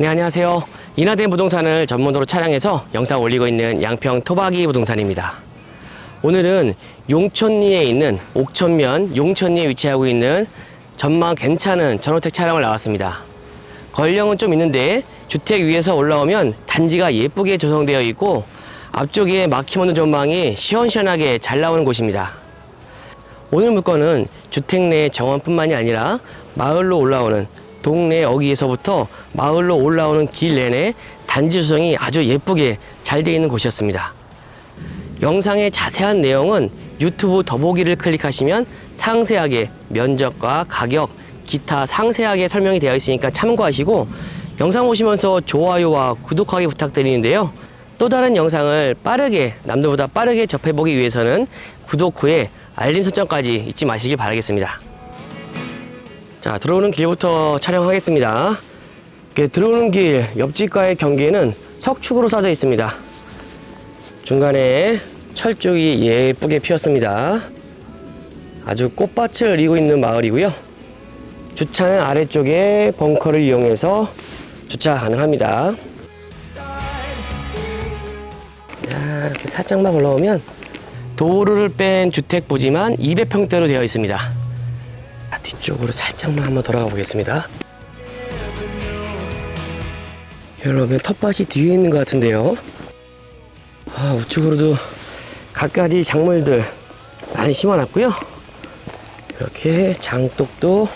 네, 안녕하세요. 인하대 부동산을 전문으로 촬영해서 영상 올리고 있는 양평 토박이 부동산입니다. 오늘은 용천리에 있는 옥천면 용천리에 위치하고 있는 전망 괜찮은 전호택 촬영을 나왔습니다. 권령은 좀 있는데 주택 위에서 올라오면 단지가 예쁘게 조성되어 있고 앞쪽에 막힘없는 전망이 시원시원하게 잘 나오는 곳입니다. 오늘 물건은 주택 내 정원뿐만이 아니라 마을로 올라오는 동네 어귀에서부터 마을로 올라오는 길 내내 단지 조성이 아주 예쁘게 잘 되어 있는 곳이었습니다. 영상의 자세한 내용은 유튜브 더보기를 클릭하시면 상세하게 면적과 가격, 기타 상세하게 설명이 되어 있으니까 참고하시고 영상 보시면서 좋아요와 구독하기 부탁드리는데요. 또 다른 영상을 빠르게 남들보다 빠르게 접해보기 위해서는 구독 후에 알림 설정까지 잊지 마시길 바라겠습니다. 자 들어오는 길부터 촬영하겠습니다. 들어오는 길 옆집과의 경계는 석축으로 쌓여 있습니다. 중간에 철쭉이 예쁘게 피었습니다. 아주 꽃밭을 이고 있는 마을이고요. 주차는 아래쪽에 벙커를 이용해서 주차 가능합니다. 자, 이렇게 살짝만 올라오면 도로를 뺀 주택 부지만 200평대로 되어 있습니다. 자, 뒤쪽으로 살짝만 한번 돌아가 보겠습니다. 여러분 텃밭이 뒤에 있는 것 같은데요. 아, 우측으로도 갖가지 작물들 많이 심어놨고요. 이렇게 장독도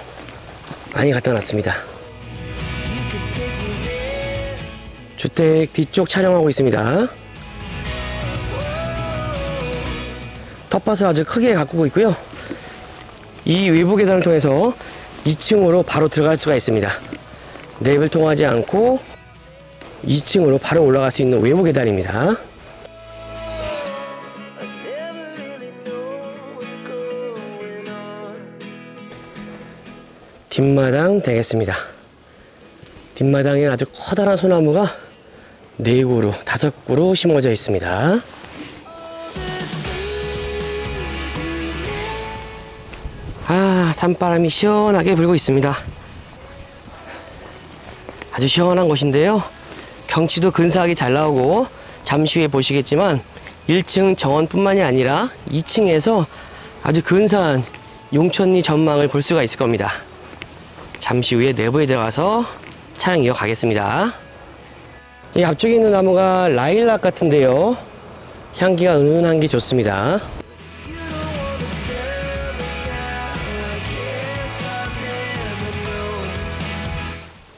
많이 갖다 놨습니다. 주택 뒤쪽 촬영하고 있습니다. 텃밭을 아주 크게 가꾸고 있고요. 이 외부 계단을 통해서 2층으로 바로 들어갈 수가 있습니다. 랩을 통하지 않고 2층으로 바로 올라갈 수 있는 외부 계단입니다. 뒷마당 되겠습니다. 뒷마당에 아주 커다란 소나무가 네 그루, 다섯 그루 심어져 있습니다. 아, 산바람이 시원하게 불고 있습니다. 아주 시원한 곳인데요. 경치도 근사하게 잘 나오고 잠시 후에 보시겠지만 1층 정원뿐만이 아니라 2층에서 아주 근사한 용천리 전망을 볼 수가 있을 겁니다. 잠시 후에 내부에 들어가서 촬영 이어가겠습니다. 이 앞쪽에 있는 나무가 라일락 같은데요. 향기가 은은한 게 좋습니다.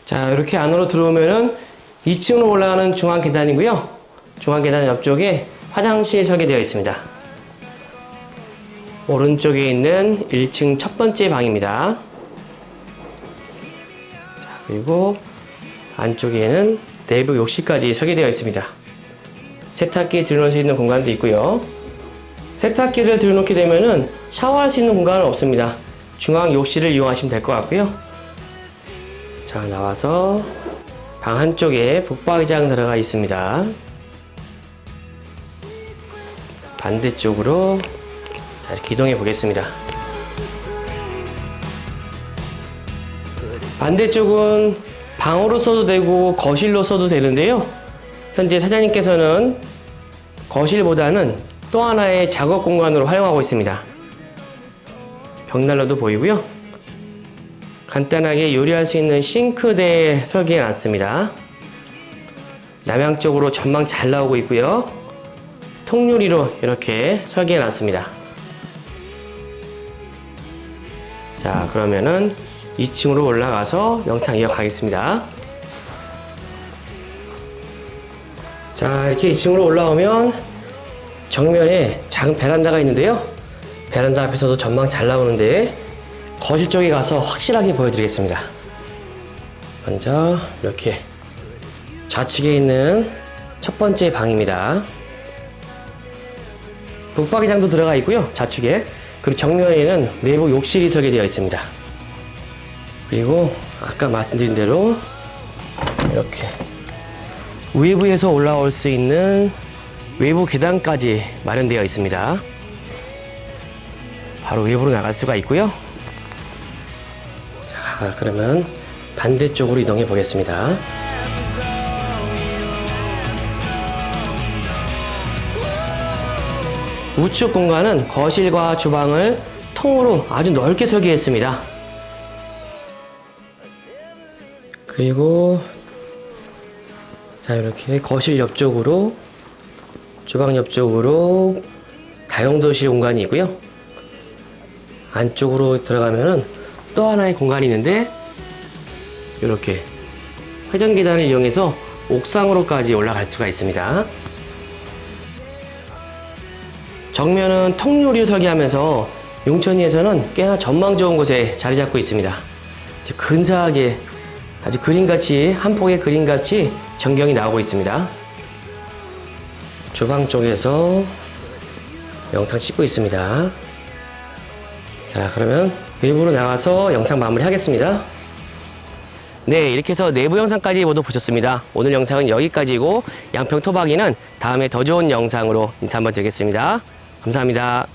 자, 이렇게 안으로 들어오면은 2층으로 올라가는 중앙 계단이고요. 중앙 계단 옆쪽에 화장실이 설계되어 있습니다. 오른쪽에 있는 1층 첫 번째 방입니다. 자, 그리고 안쪽에는 내부 욕실까지 설계되어 있습니다. 세탁기 들여놓을 수 있는 공간도 있고요. 세탁기를 들여놓게 되면은 샤워할 수 있는 공간은 없습니다. 중앙 욕실을 이용하시면 될 것 같고요. 자, 나와서 방 한쪽에 북박이장 들어가 있습니다. 반대쪽으로 자, 이동해 보겠습니다. 반대쪽은 방으로 써도 되고 거실로 써도 되는데요. 현재 사장님께서는 거실보다는 또 하나의 작업 공간으로 활용하고 있습니다. 벽난로도 보이고요. 간단하게 요리할 수 있는 싱크대 설계해 놨습니다. 남향 쪽으로 전망 잘 나오고 있고요. 통유리로 이렇게 설계해 놨습니다. 자, 그러면은 2층으로 올라가서 영상 이어가겠습니다. 자, 이렇게 2층으로 올라오면 정면에 작은 베란다가 있는데요. 베란다 앞에서도 전망 잘 나오는데 거실 쪽에 가서 확실하게 보여드리겠습니다. 먼저 이렇게 좌측에 있는 첫 번째 방입니다. 북박이장도 들어가 있고요. 좌측에 그리고 정면에는 내부 욕실이 설계되어 있습니다. 그리고 아까 말씀드린 대로 이렇게 외부에서 올라올 수 있는 외부 계단까지 마련되어 있습니다. 바로 외부로 나갈 수가 있고요. 자, 그러면 반대쪽으로 이동해 보겠습니다. 우측 공간은 거실과 주방을 통으로 아주 넓게 설계했습니다. 그리고 자 이렇게 거실 옆쪽으로 주방 옆쪽으로 다용도실 공간이 있고요. 안쪽으로 들어가면은 또 하나의 공간이 있는데 이렇게 회전 계단을 이용해서 옥상으로까지 올라갈 수가 있습니다. 정면은 통유리 설계하면서 용천리에서는 꽤나 전망 좋은 곳에 자리 잡고 있습니다. 근사하게 아주 그림같이 한 폭의 그림같이 전경이 나오고 있습니다. 주방 쪽에서 영상 찍고 있습니다. 자, 그러면 외부로 나가서 영상 마무리하겠습니다. 네, 이렇게 해서 내부 영상까지 모두 보셨습니다. 오늘 영상은 여기까지고 양평 토박이는 다음에 더 좋은 영상으로 인사 한번 드리겠습니다. 감사합니다.